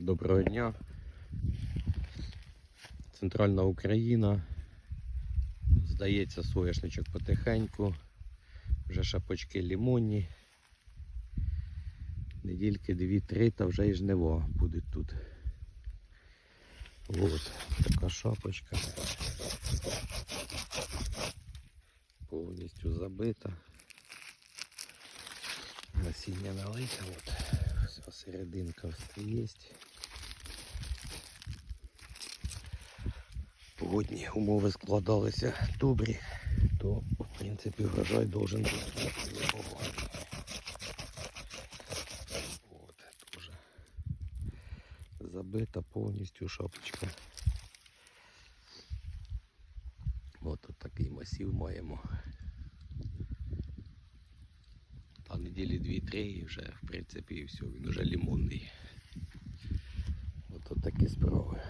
Доброго дня. Центральна Україна. Здається, соняшничок потихеньку. Вже шапочки лімонні. Недільки дві-три, та вже і жниво буде тут. От така шапочка. Повністю забита. Насіння налите. От. Серединка ось є. Погодні умови складалися добрі, то в принципі врожай должен бути. От, дуже забита повністю шапочка. От от такий масів маємо. Та неділі дві-три і вже в принципі і все, він вже лімонний. От, от такі справи.